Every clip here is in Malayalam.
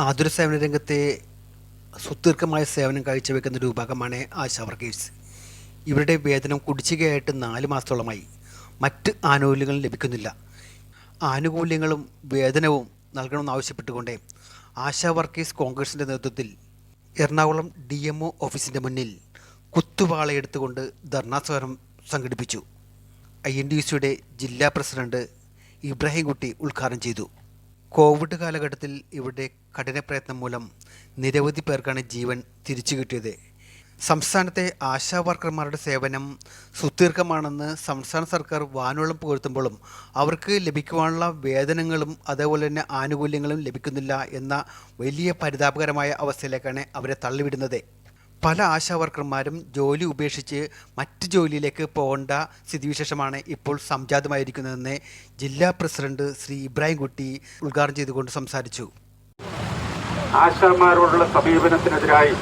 ആതുര സേവന രംഗത്തെ സുദീർഘമായ സേവനം കാഴ്ചവെക്കുന്ന ഒരു വിഭാഗമാണ് ആശാ വർക്കേഴ്സ്. ഇവരുടെ വേതനം കുടിശ്ശികയായിട്ട് നാല് മാസത്തോളമായി. മറ്റ് ആനുകൂല്യങ്ങളും ലഭിക്കുന്നില്ല. ആനുകൂല്യങ്ങളും വേതനവും നൽകണമെന്നാവശ്യപ്പെട്ടുകൊണ്ട് ആശാ വർക്കേഴ്സ് കോൺഗ്രസിന്റെ നേതൃത്വത്തിൽ എറണാകുളം ഡി എം ഒ ഓഫീസിന്റെ മുന്നിൽ കുത്തുവാളയെടുത്തുകൊണ്ട് ധർണാസ്വരം സംഘടിപ്പിച്ചു. ഐ എൻ ഡി സിയുടെ ജില്ലാ പ്രസിഡന്റ് ഇബ്രാഹിം കുട്ടി ഉദ്ഘാടനം ചെയ്തു. കോവിഡ് കാലഘട്ടത്തിൽ ഇവിടെ കഠിന പ്രയത്നം മൂലം നിരവധി പേർക്കാണ് ജീവൻ തിരിച്ചു കിട്ടിയത്. സംസ്ഥാനത്തെ ആശാ വർക്കർമാരുടെ സേവനം സുദീർഘമാണെന്ന് സംസ്ഥാന സർക്കാർ വാനോളം പുകഴ്ത്തുമ്പോഴും അവർക്ക് ലഭിക്കുവാനുള്ള വേതനങ്ങളും അതേപോലെ തന്നെ ആനുകൂല്യങ്ങളും ലഭിക്കുന്നില്ല എന്ന വലിയ പരിതാപകരമായ അവസ്ഥയിലേക്കാണ് അവരെ തള്ളിവിടുന്നത്. പല ആശാ വർക്കർമാരും ജോലി ഉപേക്ഷിച്ച് മറ്റ് ജോലിയിലേക്ക് പോകേണ്ട സ്ഥിതിവിശേഷമാണ് ഇപ്പോൾ സംജാതമായിരിക്കുന്നതെന്ന് ജില്ലാ പ്രസിഡന്റ് ശ്രീ ഇബ്രാഹിം കുട്ടി ഉദ്ഘാടനം ചെയ്തുകൊണ്ട് സംസാരിച്ചു. ആശാമാരോടുള്ള സമീപനത്തിനെതിരായി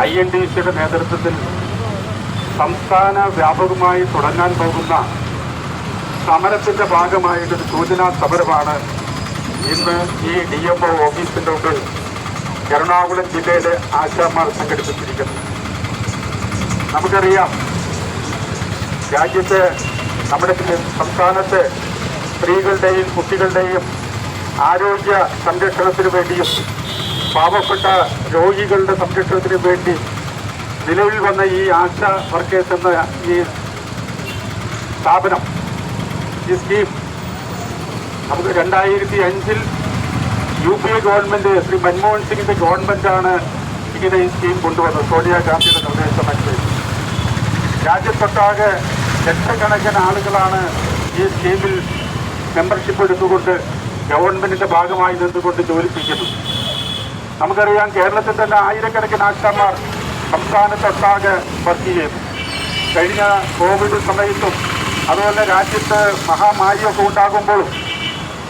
ഐ എൻ ഡി സിയുടെ നേതൃത്വത്തിൽ സംസ്ഥാന വ്യാപകമായി തുടങ്ങാൻ പോകുന്ന സമരത്തിന്റെ ഭാഗമായിട്ടൊരു സൂചനാ സമരമാണ് ഇന്ന് ഈ ഡി എം ഒ ഓഫീസിന്റെ മുമ്പിൽ എറണാകുളം ജില്ലയിലെ ആശാമാർ സംഘടിപ്പിച്ചിരിക്കുന്നത്. നമുക്കറിയാം രാജ്യത്തെ നമ്മുടെ സംസ്ഥാനത്തെ സ്ത്രീകളുടെയും കുട്ടികളുടെയും ആരോഗ്യ സംരക്ഷണത്തിന് വേണ്ടിയും പാവപ്പെട്ട രോഗികളുടെ സംരക്ഷണത്തിന് വേണ്ടി നിലവിൽ വന്ന ഈ ആശ വർക്കേഴ്സ് എന്ന ഈ സ്ഥാപനം ഈ സ്കീം നമുക്ക് രണ്ടായിരത്തി അഞ്ചിൽ U P A government Shri Manmohan സിംഗിന്റെ ഗവൺമെന്റാണ് ഇങ്ങനെ ഈ സ്കീം കൊണ്ടുവന്നത് സോണിയാഗാന്ധിയുടെ നിർദ്ദേശം അനുസരിച്ച് രാജ്യത്തൊട്ടാകെ ലക്ഷക്കണക്കിന് ആളുകളാണ് ഈ സ്കീമിൽ മെമ്പർഷിപ്പ് എടുത്തുകൊണ്ട് ഗവൺമെന്റിന്റെ ഭാഗമായി നിന്നുകൊണ്ട് ജോലിപ്പിക്കുന്നു. നമുക്കറിയാം കേരളത്തിൽ തന്നെ ആയിരക്കണക്കിന് ആശാന്മാർ സംസ്ഥാനത്തൊട്ടാകെ വർക്ക് ചെയ്യുന്നു. കഴിഞ്ഞ കോവിഡ് സമയത്തും അതുപോലെ രാജ്യത്ത് മഹാമാരിയൊക്കെ ഉണ്ടാകുമ്പോഴും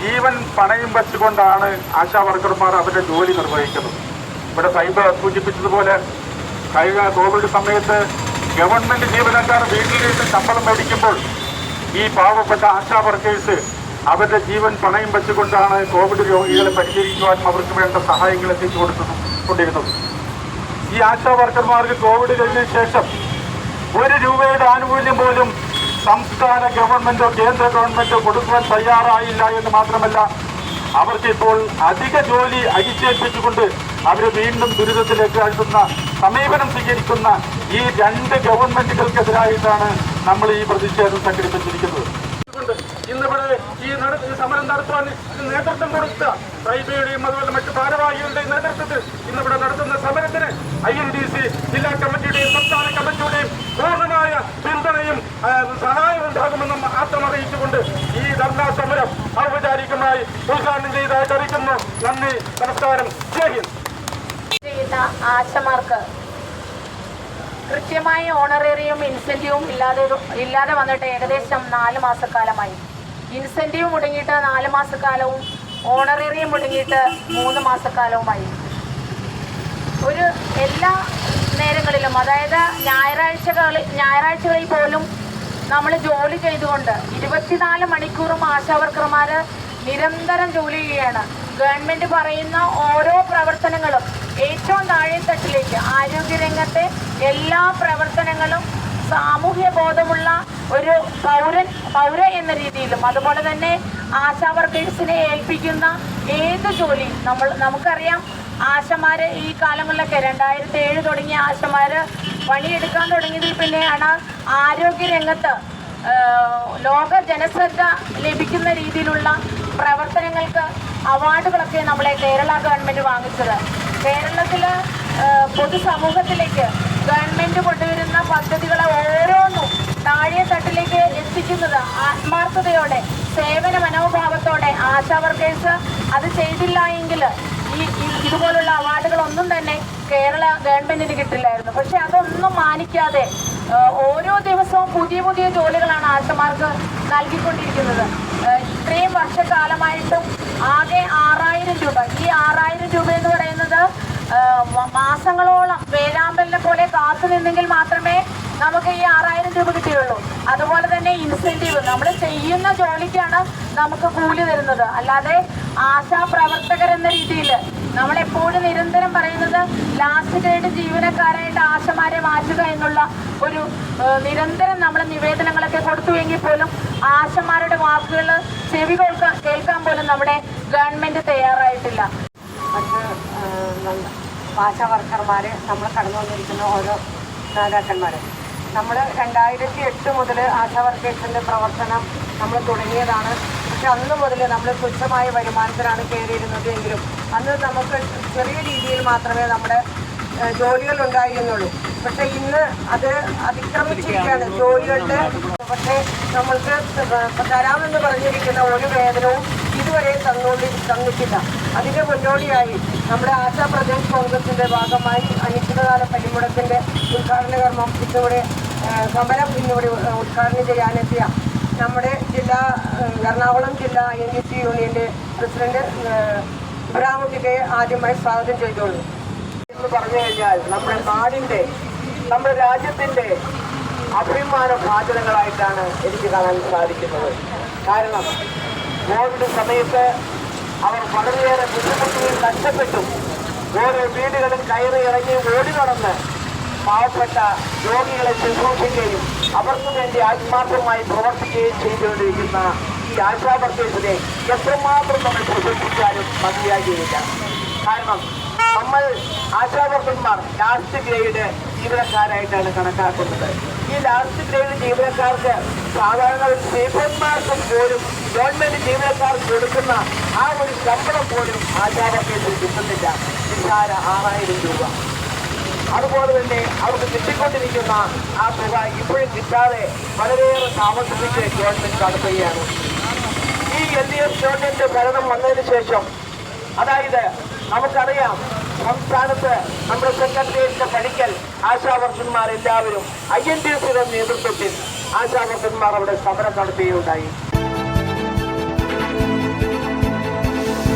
ജീവൻ പണയം വെച്ചുകൊണ്ടാണ് ആശാ വർക്കർമാർ അവരുടെ ജോലി നിർവഹിക്കുന്നത്. ഇവിടെ സൈബർ സൂചിപ്പിച്ചതുപോലെ കഴിഞ്ഞ കോവിഡ് സമയത്ത് ഗവൺമെന്റ് ജീവനക്കാർ വീട്ടിലിരുന്ന് ശമ്പളം മേടിക്കുമ്പോൾ ഈ പാവപ്പെട്ട ആശാ വർക്കേഴ്സ് അവരുടെ ജീവൻ പണയം വെച്ചുകൊണ്ടാണ് കോവിഡ് രോഗികളെ പരിചരിക്കുവാനും അവർക്ക് വേണ്ട സഹായങ്ങൾ എത്തിച്ചു കൊടുത്തത് കൊണ്ടിരുന്നത്. ഈ ആശാ വർക്കർമാർക്ക് കോവിഡ് കഴിഞ്ഞ ശേഷം ഒരു രൂപയുടെ ആനുകൂല്യം പോലും സംസ്ഥാന ഗവൺമെന്റോ കേന്ദ്ര ഗവൺമെന്റോ കൊടുക്കുവാൻ തയ്യാറായില്ല എന്ന് മാത്രമല്ല അവർക്ക് ഇപ്പോൾ അധിക ജോലി അടിച്ചേൽപ്പിച്ചുകൊണ്ട് അവരെ വീണ്ടും ദുരിതത്തിലേക്ക് അഴുത്തുന്ന സമീപനം സ്വീകരിക്കുന്ന ഈ രണ്ട് ഗവൺമെന്റുകൾക്കെതിരായിട്ടാണ് നമ്മൾ ഈ പ്രതിഷേധം സംഘടിപ്പിച്ചിരിക്കുന്നത്. നടത്തുവാൻ നേതൃത്വം കൊടുത്ത റെയിൽവേയുടെയും അതുപോലെ മറ്റ് ഭാരവാഹികളുടെയും നേതൃത്വത്തിൽ ഇന്നിവിടെ നടത്തുന്ന സമരത്തിന് ഐ എൻ ഡി സി ജില്ലാ കമ്മിറ്റിയുടെയും സംസ്ഥാന കമ്മിറ്റിയുടെയും പൂർണമായ പിന്തുണയും സഹായം ഉണ്ടാകുമെന്നും ആത്മം അറിയിച്ചുകൊണ്ട് ഈ ധർണാ സമരം ഔപചാരികമായി ഉദ്ഘാടനം ചെയ്തായിട്ട് അറിയിക്കുന്നു. നന്ദി നമസ്കാരം. ജയ് ഹിന്ദ്. ആശമാർക്ക് കൃത്യമായ ഓണറേറിയും ഇൻസെന്റീവും ഇല്ലാതെ ഇല്ലാതെ വന്നിട്ട് ഏകദേശം നാല് മാസക്കാലമായി. ഇൻസെന്റീവ് മുടങ്ങിയിട്ട് നാല് മാസക്കാലവും ഓണറേറിയം മുടങ്ങിയിട്ട് മൂന്ന് മാസക്കാലവുമായി. ഒരു എല്ലാ നേരങ്ങളിലും അതായത് ഞായറാഴ്ചകളിൽ ഞായറാഴ്ചകളിൽ പോലും നമ്മൾ ജോലി ചെയ്തുകൊണ്ട് ഇരുപത്തിനാല് മണിക്കൂറും ആശാവർക്കർമാർ നിരന്തരം ജോലി ചെയ്യുകയാണ്. ഗവൺമെന്റ് പറയുന്ന ഓരോ പ്രവർത്തനങ്ങളും ഏറ്റവും താഴെത്തട്ടിലേക്ക് ആരോഗ്യരംഗത്തെ എല്ലാ പ്രവർത്തനങ്ങളും സാമൂഹ്യ ബോധമുള്ള ഒരു പൗരൻ പൗര എന്ന രീതിയിലും അതുപോലെ തന്നെ ആശാ വർക്കേഴ്സിനെ ഏൽപ്പിക്കുന്ന ഏത് ജോലി നമ്മൾ നമുക്കറിയാം ആശമാര് ഈ കാലങ്ങളിലൊക്കെ രണ്ടായിരത്തി ഏഴ് തുടങ്ങിയ ആശമാര് പണിയെടുക്കാൻ തുടങ്ങിയതിൽ പിന്നെയാണ് ആരോഗ്യ രംഗത്ത് ലോക ജനശ്രദ്ധ ലഭിക്കുന്ന രീതിയിലുള്ള പ്രവർത്തനങ്ങൾക്ക് അവാർഡുകളൊക്കെ നമ്മളെ കേരള ഗവൺമെന്റ് വാങ്ങിച്ചത്. കേരളത്തിൽ പൊതുസമൂഹത്തിലേക്ക് ഗവൺമെന്റ് കൊണ്ടുവരുന്ന പദ്ധതികളെ ഓരോന്നും താഴെ തട്ടിലേക്ക് എത്തിക്കുന്നത് ആത്മാർത്ഥതയോടെ സേവന മനോഭാവത്തോടെ ആശാ വർക്കേഴ്സ് അത് ചെയ്തില്ല എങ്കിൽ ഈ ഇതുപോലുള്ള അവാർഡുകളൊന്നും തന്നെ കേരള ഗവൺമെന്റിന് കിട്ടില്ലായിരുന്നു. പക്ഷെ അതൊന്നും മാനിക്കാതെ ഓരോ ദിവസവും പുതിയ പുതിയ ജോലികളാണ് ആശമാർക്ക് നൽകിക്കൊണ്ടിരിക്കുന്നത്. ഇത്രയും വർഷക്കാലമായിട്ടും ആകെ ആറായിരം രൂപ ഈ ആറായിരം രൂപ എന്ന് മാസങ്ങളോളം വേലാമ്പലിനെ പോലെ കാത്തു നിന്നെങ്കിൽ മാത്രമേ നമുക്ക് ഈ ആറായിരം രൂപ കിട്ടിയുള്ളൂ. അതുപോലെ തന്നെ ഇൻസെന്റീവ് നമ്മൾ ചെയ്യുന്ന ജോലിക്കാണ് നമുക്ക് കൂലി തരുന്നത്. അല്ലാതെ ആശാ പ്രവർത്തകർ എന്ന രീതിയിൽ നമ്മളെപ്പോഴും നിരന്തരം പറയുന്നത് ലാസ്റ്റ് ഗ്രേഡ് ജീവനക്കാരായിട്ട് ആശമാരെ മാറ്റുക എന്നുള്ള ഒരു നിരന്തരം നമ്മൾ നിവേദനങ്ങളൊക്കെ കൊടുത്തുവെങ്കിൽ പോലും ആശമാരുടെ വാക്കുകൾ ചെവി കേൾക്കാൻ കേൾക്കാൻ പോലും നമ്മുടെ ഗവൺമെന്റ് തയ്യാറായിട്ടില്ല. മറ്റ് ഭാഷ വർക്കർമാർ നമ്മൾ കടന്നു വന്നിരിക്കുന്ന ഓരോ നേതാക്കന്മാർ നമ്മൾ രണ്ടായിരത്തി എട്ട് മുതൽ ആശാ വർക്കേഴ്സിന്റെ പ്രവർത്തനം നമ്മൾ തുടങ്ങിയതാണ്. പക്ഷെ അന്ന് മുതൽ നമ്മൾ തുച്ഛമായ വരുമാനത്തിലാണ് കയറിയിരുന്നത് എങ്കിലും അന്ന് നമുക്ക് ചെറിയ രീതിയിൽ മാത്രമേ നമ്മുടെ ജോലികൾ ഉണ്ടായിരുന്നുള്ളൂ പക്ഷെ ഇന്ന് അത് അതിക്രമിച്ചിരിക്കുകയാണ്. ജോലികളുടെ പക്ഷേ നമ്മൾക്ക് തരാമെന്ന് പറഞ്ഞിരിക്കുന്ന ഒരു വേതനവും ഇതുവരെ തന്നുകൊണ്ട് തന്നിട്ടില്ല. അതിന്റെ മുന്നോടിയായി നമ്മുടെ ആശാ പ്രദേശ് കോൺഗ്രസിന്റെ ഭാഗമായി അനിശ്ചിതകാല പരിമുടത്തിന്റെ ഉദ്ഘാടന കർമ്മം ഇന്നിവിടെ സമരം ഇന്നിവിടെ ഉദ്ഘാടനം ചെയ്യാനെത്തിയ നമ്മുടെ ജില്ലാ എറണാകുളം ജില്ലാ എൻ ഡി സി യൂണിയന്റെ പ്രസിഡന്റ് ആ, ഇബ്രാഹിം കുട്ടിയെ ആദ്യമായി സ്വാഗതം ചെയ്തോളൂ എന്ന് പറഞ്ഞു കഴിഞ്ഞാൽ നമ്മുടെ നാടിന്റെ നമ്മുടെ രാജ്യത്തിന്റെ അഭിമാന ഭാചനങ്ങളായിട്ടാണ് എനിക്ക് കാണാൻ സാധിക്കുന്നത്. കാരണം കോവിഡ് സമയത്ത് അവർ വളരെയേറെ ബുദ്ധിമുട്ടുകയും നഷ്ടപ്പെട്ടു. ഓരോ വീടുകളും കയറി ഇറങ്ങി ഓടി നടന്ന് പാവപ്പെട്ട രോഗികളെ ശുശ്രൂഷിക്കുകയും അവർക്ക് വേണ്ടി ആത്മാർത്ഥമായി പ്രവർത്തിക്കുകയും ചെയ്തുകൊണ്ടിരിക്കുന്ന ഈ ആശാ വർക്കേഴ്സിനെ എത്രമാത്രം നമ്മൾ പ്രശംസിച്ചാലും മതിയാകുകയില്ല കാരണം നമ്മൾ ആശാവർക്കന്മാർ ലാസ്റ്റ് ഗ്രേഡ് ജീവനക്കാരായിട്ടാണ് കണക്കാക്കുന്നത്. ഈ ലാസ്റ്റ് ഗ്രേഡ് ജീവനക്കാർക്ക് സാധാരണ ഒരു സേഫന്മാർക്കും പോലും ഗവൺമെന്റ് ജീവനക്കാർക്ക് കൊടുക്കുന്ന ആ ഒരു ശമ്പളം പോലും ആശാവർക്കേഴ്സിൽ കിട്ടുന്നില്ല. നിസ്സാര ആറായിരം രൂപ. അതുപോലെ തന്നെ അവർക്ക് കിട്ടിക്കൊണ്ടിരിക്കുന്ന ആ തുക ഇപ്പോഴും കിട്ടാതെ വളരെയേറെ താമസിപ്പിച്ച് ഗവൺമെന്റ് നടത്തുകയാണ് ഈ എൽ ഡി എഫ് ഗവൺമെന്റ് ഭരണം വന്നതിന് ശേഷം അതായത് നമുക്കറിയാം സംസ്ഥാനത്ത് നമ്മുടെ സെക്രട്ടേറിയറ്റിന്റെ പണിക്കൽ ആശാവർഷന്മാർ എല്ലാവരും ഐ എൻ ഡി എസിയുടെ നേതൃത്വത്തിൽ ആശാവർക്കന്മാർ അവിടെ സമരം നടത്തുകയുണ്ടായി.